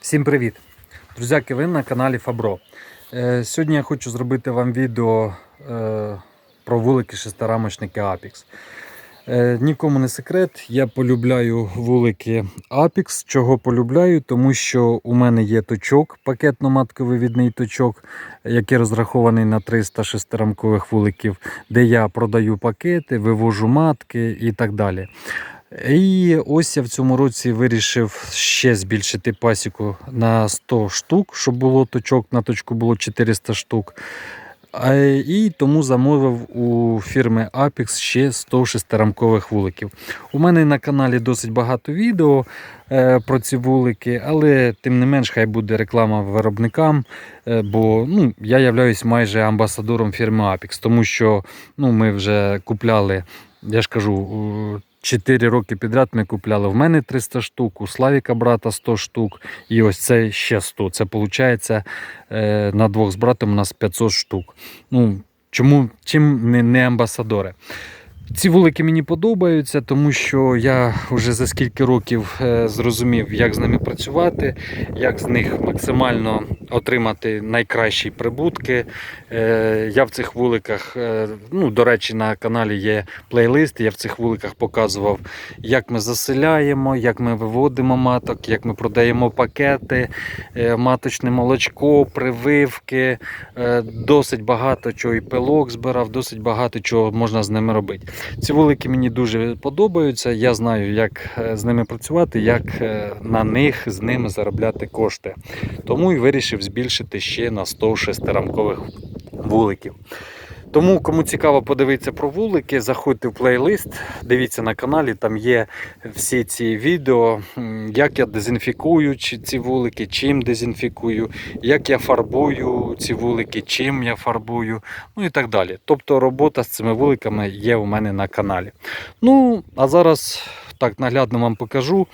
Всім привіт! Друзяки, ви на каналі Фабро. Е, Сьогодні я хочу зробити вам відео е, про вулики шестирамочники Apex. Е, Нікому не секрет, я полюбляю вулики Apex. Чого полюбляю? Тому що у мене є точок, пакетно-матковивідний точок, який розрахований на 300 шестирамкових вуликів, де я продаю пакети, вивожу матки і так далі. І ось я в цьому році вирішив ще збільшити пасіку на 100 штук, щоб було точок, на точку було 400 штук. І тому замовив у фірми Apex ще 100 шестирамкових вуликів. У мене на каналі досить багато відео е, про ці вулики, але тим не менш хай буде реклама виробникам, е, бо ну, я являюсь майже амбасадором фірми Apex, тому що ну, ми вже купляли, я ж кажу, 4 роки підряд ми купляли. В мене 300 штук, у Славіка брата 100 штук, і ось це ще 100. Це виходить на двох з братом у нас 500 штук. Ну, чому чим не, не амбасадори? Ці вулики мені подобаються, тому що я вже за скільки років е, зрозумів, як з ними працювати, як з них максимально отримати найкращі прибутки. Е, Я в цих вуликах, е, ну, до речі, на каналі є плейлист. Я в цих вуликах показував, як ми заселяємо, як ми виводимо маток, як ми продаємо пакети, е, маточне молочко, прививки. Досить багато чого і пилок збирав, досить багато чого можна з ними робити. Ці вулики мені дуже подобаються. Я знаю, як з ними працювати, як на них з ними заробляти кошти. Тому і вирішив збільшити ще на 100 шестирамкових вуликів. Тому, кому цікаво подивитися про вулики, заходьте в плейлист, дивіться на каналі, там є всі ці відео, як я дезінфікую ці вулики, чим дезінфікую, як я фарбую ці вулики, чим я фарбую, ну і так далі. Тобто робота з цими вуликами є у мене на каналі. Ну, а зараз так наглядно вам покажу,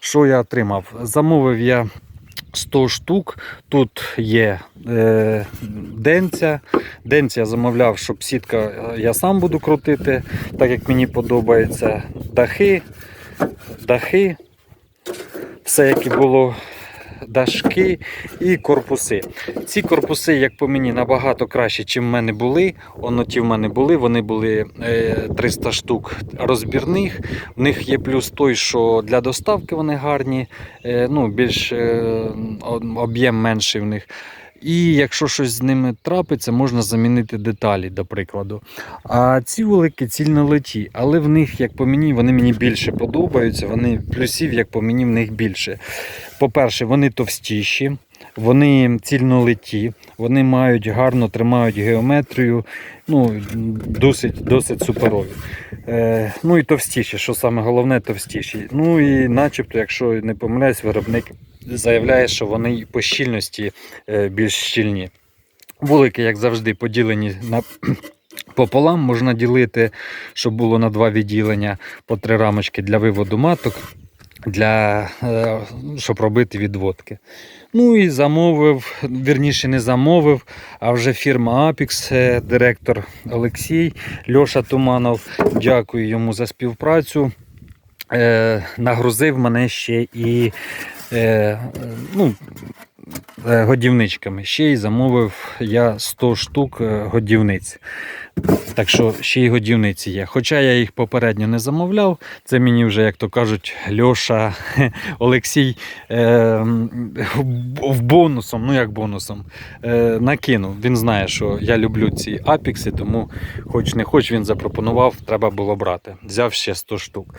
що я отримав. Замовив я 100 штук. Тут є е, денця. Денця я замовляв, щоб сітка е, я сам буду крутити, так як мені подобається. Дахи, дахи, все як і було. Дашки і корпуси. Ці корпуси, як по мені, набагато краще, ніж в мене були. Оно ті в мене були. Вони були е, 300 штук розбірних. В них є плюс той, що для доставки вони гарні, е, ну, більш е, об'єм менший в них. І якщо щось з ними трапиться, можна замінити деталі, до прикладу. А ці великі цільнолеті, але в них, як по мені, вони мені більше подобаються. Вони плюсів, як по мені, в них більше. По-перше, вони товстіші, вони цільнолеті, вони мають гарно тримають геометрію, ну, досить, досить суперові. Е, ну і товстіші, що саме головне, товстіші. Ну і начебто, якщо не помиляюсь, виробник заявляє, що вони по щільності е, більш щільні. Вулики, як завжди, поділені на пополам. Можна ділити, щоб було на два відділення по три рамочки для виводу маток, для, е, щоб робити відводки. Ну і замовив, вірніше не замовив, а вже фірма Apex, е, директор Олексій Льоша Туманов. Дякую йому за співпрацю. Е, нагрузив мене ще і ну, годівничками. Ще й замовив я 100 штук е, годівниць. Так що ще й годівниці є. Хоча я їх попередньо не замовляв, це мені вже, як то кажуть, Льоша Олексій е, в бонусом, ну як бонусом, е, накинув. Він знає, що я люблю ці апікси, тому хоч не хоч він запропонував, треба було брати. Взяв ще 100 штук.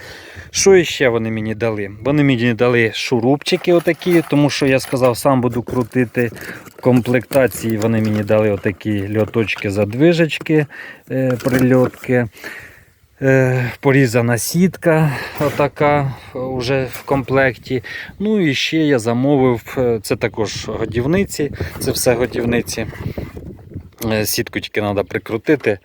Що іще вони мені дали? Вони мені дали шурупчики отакі, тому що я сказав, сам буду крутити. В комплектації вони мені дали отакі льоточки задвижечки, е, прильотки. Е, порізана сітка, отака вже в комплекті. Ну і ще я замовив, е, це також годівниці, це все годівниці. Сітку тільки треба прикрутити,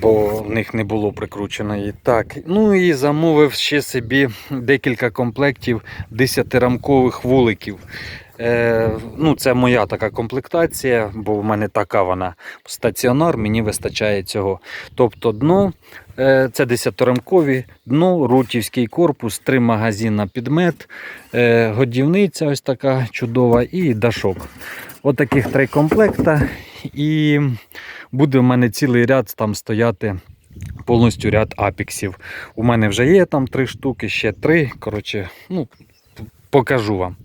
бо в них не було прикрученої. Так, ну і замовив ще собі декілька комплектів 10-рамкових вуликів. Е, ну, це моя така комплектація, бо в мене така вона стаціонар, мені вистачає цього. Тобто дно, Е, Це десятирамкові, дно, рутівський корпус, три магазина підмет, е, годівниця ось така чудова і дашок. От таких три комплекта. І буде в мене цілий ряд там стояти повністю ряд апіксів. У мене вже є там три штуки, ще три. Коротше, ну, покажу вам.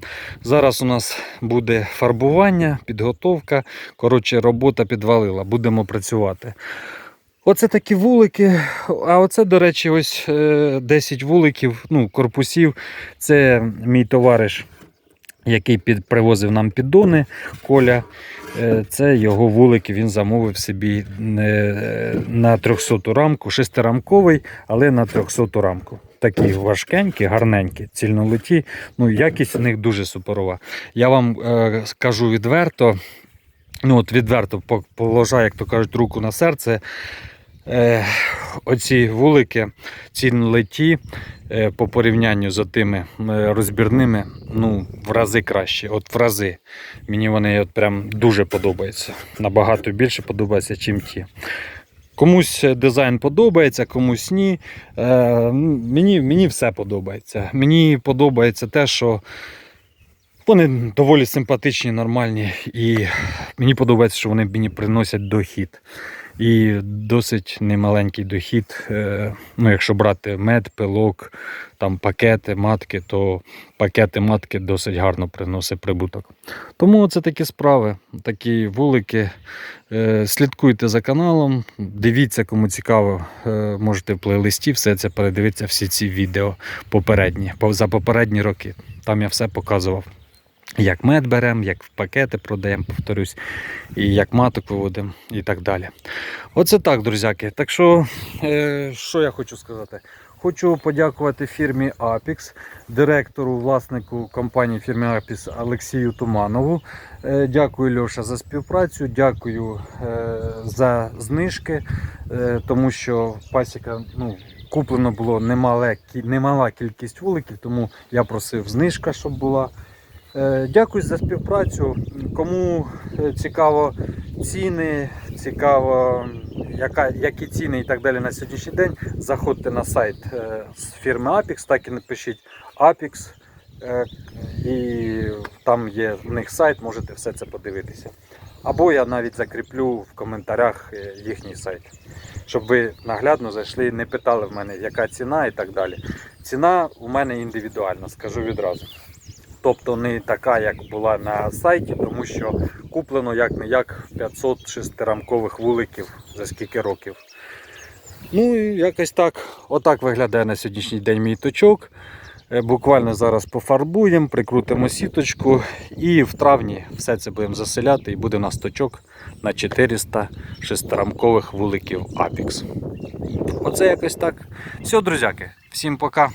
Зараз у нас буде фарбування, підготовка. Коротше, робота підвалила. Будемо працювати. Оце такі вулики. А оце, до речі, ось е, 10 вуликів, ну, корпусів. Це мій товариш, який під, привозив нам піддони. Коля. Е, Це його вулики, він замовив собі е, на 300 рамку, шестирамковий, але на 300 рамку. Такі важкенькі, гарненькі, цільнолиті. Ну, якість у них дуже суперова. Я вам е, скажу відверто, ну от відверто по- положаю, як то кажуть, руку на серце. Е, оці вулики, цільнолиті, е, по порівнянню з тими е, розбірними, ну, в рази краще. От в рази. Мені вони от прям дуже подобаються. Набагато більше подобаються, чим ті. Комусь дизайн подобається, комусь ні. Е, мені, мені все подобається. Мені подобається те, що вони доволі симпатичні, нормальні, і мені подобається, що вони мені приносять дохід. І досить немаленький дохід. Е, Ну, якщо брати мед, пилок, там пакети, матки, то пакети матки досить гарно приносить прибуток. Тому це такі справи, такі вулики. Е, Слідкуйте за каналом, дивіться, кому цікаво, е, можете в плейлисті все це передивитися, всі ці відео попередні, по- за попередні роки. Там я все показував. Як мед беремо, як в пакети продаємо, повторюсь, і як маток виводимо і так далі. Оце так, друзяки. Так що, е, що я хочу сказати? Хочу подякувати фірмі Apix, директору, власнику компанії фірми Apix Олексію Туманову. Е, дякую, Льоша, за співпрацю, дякую е, за знижки, е, тому що пасіка ну, куплено було немале, немала кількість вуликів, тому я просив знижка, щоб була. Е, Дякую за співпрацю. Кому е, цікаво ціни, цікаво, яка, які ціни і так далі на сьогоднішній день, заходьте на сайт е, фірми Apix, так і напишіть Apix. е, І там є в них сайт, можете все це подивитися. Або я навіть закріплю в коментарях їхній сайт, щоб ви наглядно зайшли, і не питали в мене, яка ціна і так далі. Ціна у мене індивідуальна, скажу відразу. Тобто не така, як була на сайті, тому що куплено як не як 500 шестирамкових вуликів за скільки років. Ну і якось так. Отак виглядає на сьогоднішній день мій точок. Е, Буквально зараз пофарбуємо, прикрутимо сіточку і в травні все це будемо заселяти і буде у нас точок на 400 шестирамкових вуликів Apex. Оце якось так. Все, друзяки, всім пока.